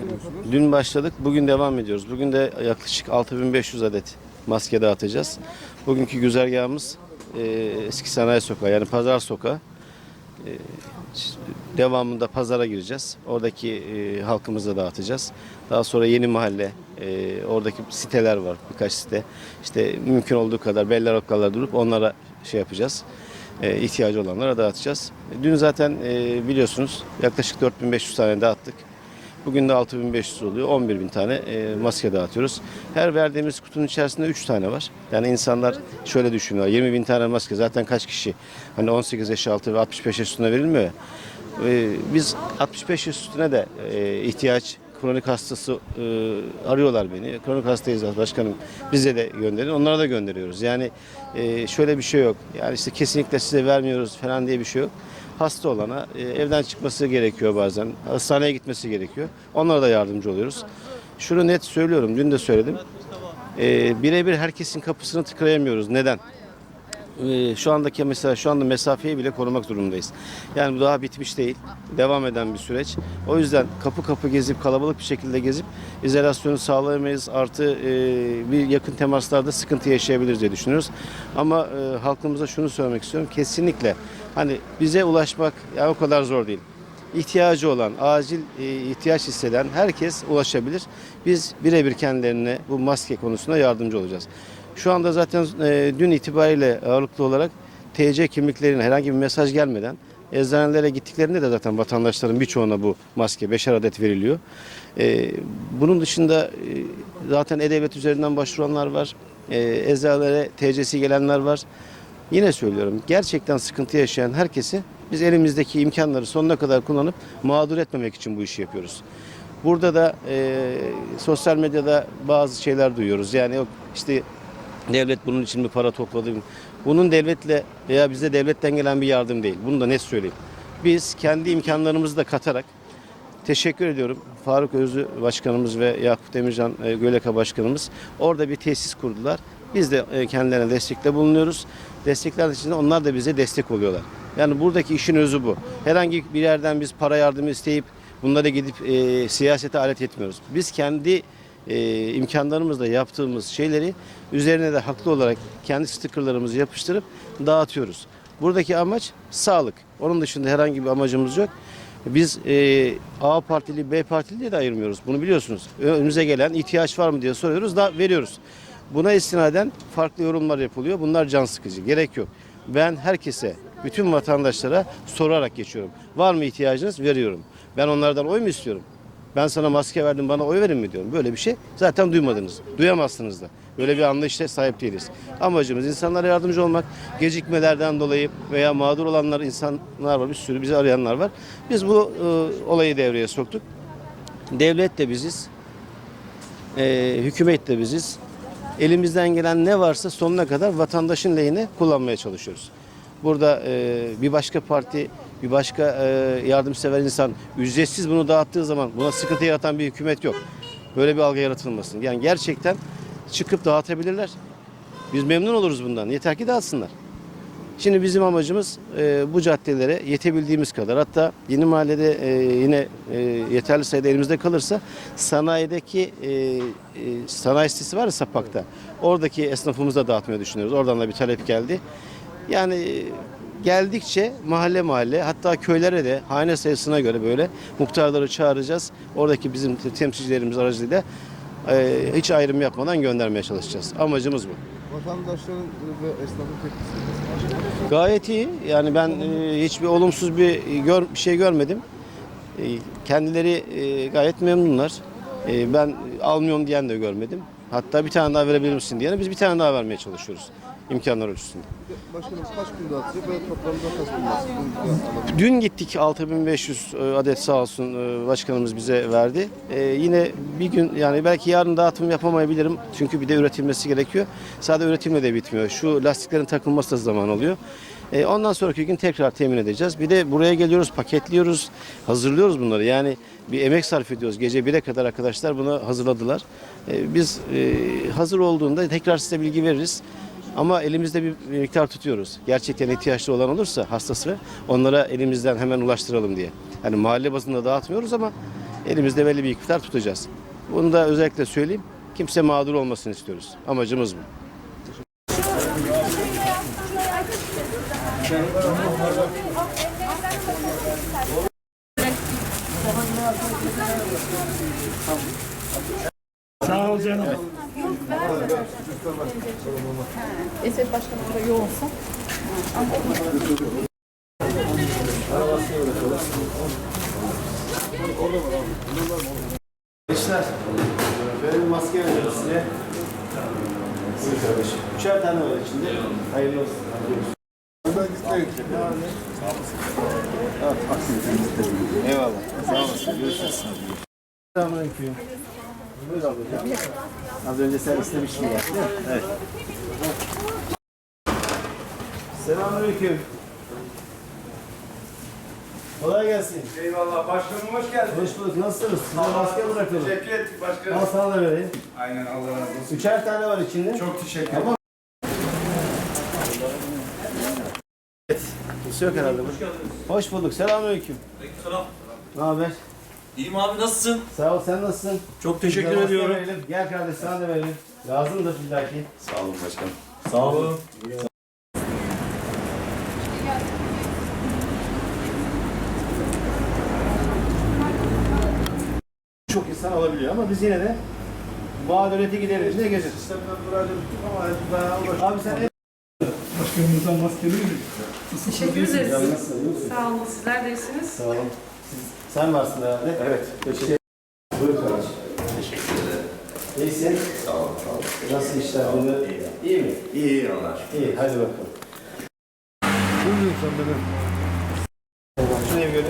devam ediyorsunuz? Dün başladık, bugün devam ediyoruz. Bugün de yaklaşık 6500 adet maske dağıtacağız. Bugünkü güzergahımız e, Eski Sanayi Sokağı yani Pazar Sokağı. E, devamında pazara gireceğiz. Oradaki e, halkımıza dağıtacağız. Daha sonra yeni mahalle, e, oradaki siteler var birkaç site. İşte mümkün olduğu kadar beller okkallar durup onlara şey yapacağız. E, ihtiyacı olanlara dağıtacağız. Dün zaten e, biliyorsunuz yaklaşık 4500 tane dağıttık. Bugün de 6500 oluyor. 11 bin tane e, maske dağıtıyoruz. Her verdiğimiz kutunun içerisinde 3 tane var. Yani insanlar şöyle düşünüyorlar. 20 bin tane maske zaten kaç kişi? Hani 18 yaş altı ve 65 yaş üstüne verilmiyor. E, biz 65 yaş üstüne de e, ihtiyaç kronik hastası e, arıyorlar beni. Kronik hastayız başkanım bize de gönderin. Onlara da gönderiyoruz. Yani e, şöyle bir şey yok. Yani işte kesinlikle size vermiyoruz falan diye bir şey yok hasta olana e, evden çıkması gerekiyor bazen. Hastaneye gitmesi gerekiyor. Onlara da yardımcı oluyoruz. Şunu net söylüyorum, dün de söyledim. E, birebir herkesin kapısını tıkayamıyoruz. Neden? E, şu andaki mesela şu anda mesafeyi bile korumak durumundayız. Yani bu daha bitmiş değil. Devam eden bir süreç. O yüzden kapı kapı gezip kalabalık bir şekilde gezip izolasyonu sağlayamayız. Artı e, bir yakın temaslarda sıkıntı yaşayabiliriz diye düşünüyoruz. Ama e, halkımıza şunu söylemek istiyorum. Kesinlikle hani bize ulaşmak ya o kadar zor değil. İhtiyacı olan, acil e, ihtiyaç hisseden herkes ulaşabilir. Biz birebir kendilerine bu maske konusunda yardımcı olacağız. Şu anda zaten e, dün itibariyle ağırlıklı olarak TC kimliklerine herhangi bir mesaj gelmeden eczanelere gittiklerinde de zaten vatandaşların birçoğuna bu maske 5'er adet veriliyor. E, bunun dışında zaten E-Devlet üzerinden başvuranlar var. E, eczanelere TC'si gelenler var. Yine söylüyorum gerçekten sıkıntı yaşayan herkesi biz elimizdeki imkanları sonuna kadar kullanıp mağdur etmemek için bu işi yapıyoruz. Burada da e, sosyal medyada bazı şeyler duyuyoruz. Yani yok işte devlet bunun için mi para topladı? Bunun devletle veya bize devletten gelen bir yardım değil. Bunu da net söyleyeyim. Biz kendi imkanlarımızı da katarak Teşekkür ediyorum. Faruk Özlü Başkanımız ve Yakup Demircan e, Göleka Başkanımız orada bir tesis kurdular. Biz de e, kendilerine destekte bulunuyoruz. Destekler içinde onlar da bize destek oluyorlar. Yani buradaki işin özü bu. Herhangi bir yerden biz para yardımı isteyip bunlara gidip e, siyasete alet etmiyoruz. Biz kendi e, imkanlarımızla yaptığımız şeyleri üzerine de haklı olarak kendi stickerlarımızı yapıştırıp dağıtıyoruz. Buradaki amaç sağlık. Onun dışında herhangi bir amacımız yok. Biz e, A partili, B partili diye de ayırmıyoruz. Bunu biliyorsunuz. Önümüze gelen ihtiyaç var mı diye soruyoruz da veriyoruz. Buna istinaden farklı yorumlar yapılıyor. Bunlar can sıkıcı. Gerek yok. Ben herkese, bütün vatandaşlara sorarak geçiyorum. Var mı ihtiyacınız? Veriyorum. Ben onlardan oy mu istiyorum? Ben sana maske verdim bana oy verin mi diyorum. Böyle bir şey zaten duymadınız. Duyamazsınız da. Böyle bir anlayışa sahip değiliz. Amacımız insanlara yardımcı olmak. Gecikmelerden dolayı veya mağdur olanlar insanlar var. Bir sürü bizi arayanlar var. Biz bu e, olayı devreye soktuk. Devlet de biziz. E, hükümet de biziz. Elimizden gelen ne varsa sonuna kadar vatandaşın lehine kullanmaya çalışıyoruz. Burada e, bir başka parti, bir başka e, yardımsever insan ücretsiz bunu dağıttığı zaman buna sıkıntı yaratan bir hükümet yok. Böyle bir algı yaratılmasın. Yani gerçekten çıkıp dağıtabilirler. Biz memnun oluruz bundan. Yeter ki dağıtsınlar. Şimdi bizim amacımız e, bu caddelere yetebildiğimiz kadar hatta yeni mahallede e, yine e, yeterli sayıda elimizde kalırsa sanayideki e, e, sanayi sitesi var ya Sapak'ta oradaki esnafımıza dağıtmayı düşünüyoruz. Oradan da bir talep geldi. Yani e, geldikçe mahalle mahalle hatta köylere de hane sayısına göre böyle muhtarları çağıracağız. Oradaki bizim temsilcilerimiz aracılığıyla e, hiç ayrım yapmadan göndermeye çalışacağız. Amacımız bu. Vatandaşların ve esnafın tepkisi. Gayet iyi. Yani ben e, hiçbir olumsuz bir gör, bir şey görmedim. E, kendileri e, gayet memnunlar. E, ben almıyorum diyen de görmedim. Hatta bir tane daha verebilir misin diyene biz bir tane daha vermeye çalışıyoruz. İmkanlar ölçüsünde. Başkanım kaç gün dağıtacak ve toplamda kaç gün alabilir? Dün gittik 6500 adet sağ olsun e, başkanımız bize verdi. E, yine bir gün yani belki yarın dağıtım yapamayabilirim. Çünkü bir de üretilmesi gerekiyor. Sadece üretimle de bitmiyor. Şu lastiklerin takılması da zaman alıyor. E, ondan sonraki gün tekrar temin edeceğiz. Bir de buraya geliyoruz, paketliyoruz, hazırlıyoruz bunları. Yani bir emek sarf ediyoruz. Gece 1'e kadar arkadaşlar bunu hazırladılar. E, biz e, hazır olduğunda tekrar size bilgi veririz. Ama elimizde bir miktar tutuyoruz. Gerçekten ihtiyaçlı olan olursa hastası onlara elimizden hemen ulaştıralım diye. Yani mahalle bazında dağıtmıyoruz ama elimizde belli bir miktar tutacağız. Bunu da özellikle söyleyeyim. Kimse mağdur olmasını istiyoruz. Amacımız bu. Sağ ol canım. Esed Başkanım da yoğunsa. Gençler, bir maske veriyoruz size. Buyur kardeşim. Üçer tane var içinde. Hayırlı olsun. Ben gitmeyeyim. Eyvallah. Sağ olasın. Görüşürüz. Selamünaleyküm. Buyur ablacığım. Az önce sen istemiştin ya. değil mi? Evet. Selamünaleyküm. Kolay gelsin. Eyvallah başkanım hoş geldin. Hoş bulduk. Nasılsınız? Size maske bırakalım. Teşekkür ettik başkanım. Al sana da vereyim. Aynen Allah razı olsun. Üçer tane var içinde. Çok teşekkür ederim. Ama Evet. Kimse yok herhalde. Hoş Hoş bulduk. Selamünaleyküm. Selam. Ne haber? İyiyim abi nasılsın? Sağ ol. Sen nasılsın? Çok teşekkür Bize ediyorum. verelim. Gel kardeş sana da verelim. Lazımdır illaki. Sağ olun başkanım. Sağ olun. Çok insan alabiliyor ama biz yine de mağduriyeti gideririz diye gezeriz. Sistemden müracaat ettik ama daha ulaşamadık. Abi sen Başkanımızdan maskeli mi? Teşekkür ederiz. Sağ olun. Sizler de iyisiniz. Sağ olun. Siz, sen varsın herhalde. Evet. Teşekkür Buyur kardeşim. Teşekkür ederim. İyisin. Sağ ol. Sağ ol. Nasıl işler? İyi. İyi mi? İyi iyi Allah. İyi. Hadi bakalım. Buyurun sen benim. Şuraya göre.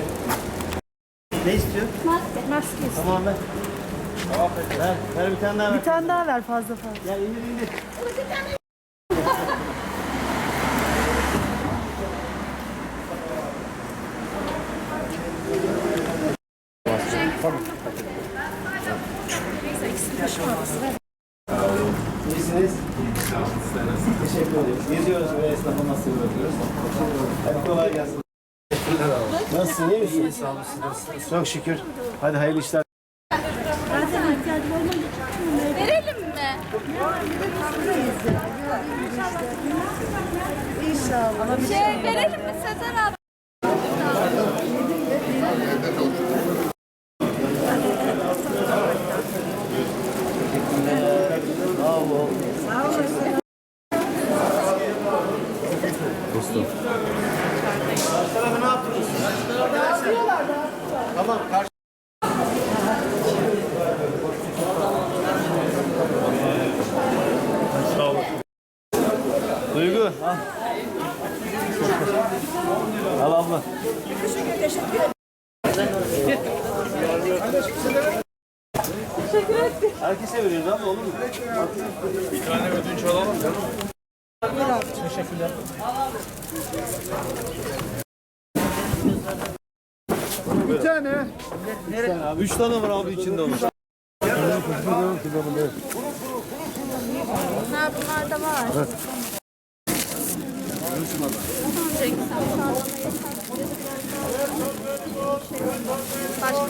Ne istiyor? Maske. Maske. Tamam ver. Ver, ver bir tane daha ver. Bir tane daha ver fazla fazla. Gel indir indir. İyisiniz? Teşekkür Geziyoruz ve esnafa nasıl bırakıyoruz. Hadi kolay gelsin. Nasılsın? iyi misin? Sağ olasın. Çok şükür. Hadi hayırlı işler. Verelim mi? İnşallah. Şey verelim mi Sezer abi? Karşı tarafı ne yaptınız? Tamam karşı. Duygu. Al. Al abla. Herkese veriyoruz abi olur mu? Bir tane ödünç alalım. Bir tane. Üç tane var abi içinde olur. Ha bunlar da var. Başka.